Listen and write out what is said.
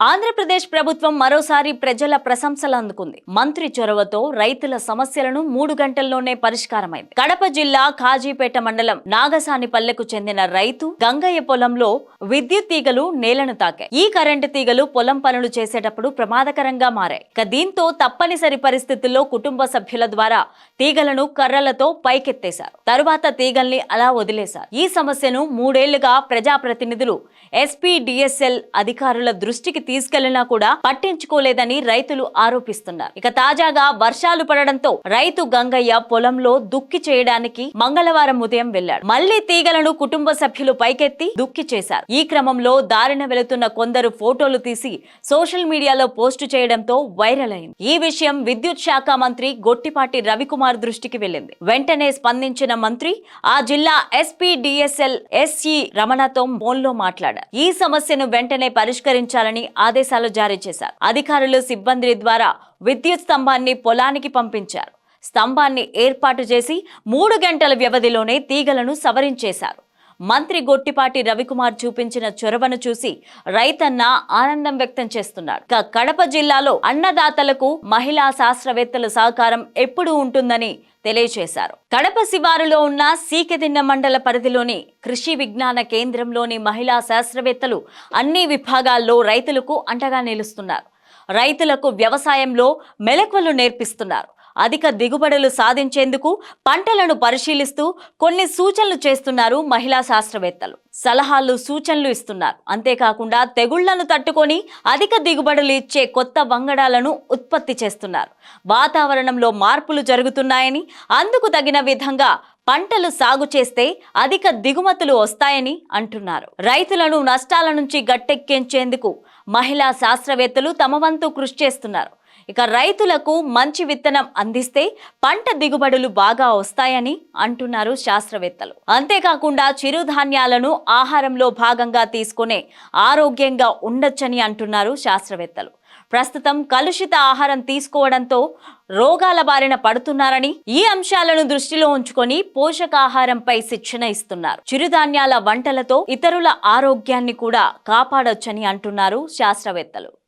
ఆంధ్రప్రదేశ్ ప్రభుత్వం మరోసారి ప్రజల ప్రశంసలు అందుకుంది. మంత్రి చొరవతో రైతుల సమస్యలను మూడు గంటల్లోనే పరిష్కారమైంది. కడప జిల్లా కాజీపేట మండలం నాగసానిపల్లెకు చెందిన రైతు గంగయ్య పొలంలో విద్యుత్ తీగలు నేలను తాకాయి. ఈ కరెంటు తీగలు పొలం పనులు చేసేటప్పుడు ప్రమాదకరంగా మారాయి. ఇక దీంతో తప్పనిసరి పరిస్థితుల్లో కుటుంబ సభ్యుల ద్వారా తీగలను కర్రలతో పైకెత్తేశారు. తరువాత తీగల్ని అలా వదిలేశారు. ఈ సమస్యను మూడేళ్ళుగా ప్రజాప్రతినిధులు ఎస్పీ డిఎస్ఎల్ అధికారుల దృష్టికి తీసుకెళ్ళినా కూడా పట్టించుకోలేదని రైతులు ఆరోపిస్తున్నారు. ఇక తాజాగా వర్షాలు పడడంతో రైతు గంగయ్య పొలంలో దుక్కి చేయడానికి మంగళవారం ఉదయం వెళ్ళాడు మళ్ళీ తీగలను కుటుంబ సభ్యులు పైకెత్తి దుక్కి చేశారు. ఈ క్రమంలో దారిన వెళుతున్న కొందరు ఫోటోలు తీసి సోషల్ మీడియాలో పోస్టు చేయడంతో వైరల్ అయింది. ఈ విషయం విద్యుత్ శాఖ మంత్రి గొట్టిపాటి రవికుమార్ దృష్టికి వెళ్ళింది. వెంటనే స్పందించిన మంత్రి ఆ జిల్లా ఎస్పీ డిఎస్ఎల్ ఎస్ఈ రమణతో ఫోన్లో మాట్లాడారు. ఈ సమస్యను వెంటనే పరిష్కరించాలని ఆదేశాలు జారీ చేశారు. అధికారులు సిబ్బంది ద్వారా విద్యుత్ స్తంభాన్ని పొలానికి పంపించారు. స్తంభాన్ని ఏర్పాటు చేసి మూడు గంటల వ్యవధిలోనే తీగలను సవరించేశారు. మంత్రి గొట్టిపాటి రవికుమార్ చూపించిన చొరవను చూసి రైతన్న ఆనందం వ్యక్తం చేస్తున్నారు కడప జిల్లాలో అన్నదాతలకు మహిళా శాస్త్రవేత్తల సహకారం ఎప్పుడు ఉంటుందని తెలియజేశారు. కడప శివారులో ఉన్న సీకెదిన్న మండల పరిధిలోని కృషి విజ్ఞాన కేంద్రంలోని మహిళా శాస్త్రవేత్తలు అన్ని విభాగాల్లో రైతులకు అంటగా నిలుస్తున్నారు. రైతులకు వ్యవసాయంలో మెలకువలు నేర్పిస్తున్నారు. అధిక దిగుబడులు సాధించేందుకు పంటలను పరిశీలిస్తూ కొన్ని సూచనలు చేస్తున్నారు మహిళా శాస్త్రవేత్తలు. సలహాలు సూచనలు ఇస్తున్నారు. అంతేకాకుండా తెగుళ్ళను తట్టుకొని అధిక దిగుబడులు ఇచ్చే కొత్త వంగడాలను ఉత్పత్తి చేస్తున్నారు. వాతావరణంలో మార్పులు జరుగుతున్నాయని అందుకు తగిన విధంగా పంటలు సాగు చేస్తే అధిక దిగుమతులు వస్తాయని అంటున్నారు. రైతులను నష్టాల నుంచి గట్టెక్కించేందుకు మహిళా శాస్త్రవేత్తలు తమ వంతు కృషి చేస్తున్నారు. ఇక రైతులకు మంచి విత్తనం అందిస్తే పంట దిగుబడులు బాగా వస్తాయని అంటున్నారు శాస్త్రవేత్తలు. అంతేకాకుండా చిరుధాన్యాలను ఆహారంలో భాగంగా తీసుకునే ఆరోగ్యంగా ఉండొచ్చని అంటున్నారు శాస్త్రవేత్తలు. ప్రస్తుతం కలుషిత ఆహారం తీసుకోవడంతో రోగాల బారిన పడుతున్నారని ఈ అంశాలను దృష్టిలో ఉంచుకొని పోషకాహారంపై శిక్షణ ఇస్తున్నారు. చిరుధాన్యాల వంటలతో ఇతరుల ఆరోగ్యాన్ని కూడా కాపాడొచ్చని అంటున్నారు శాస్త్రవేత్తలు.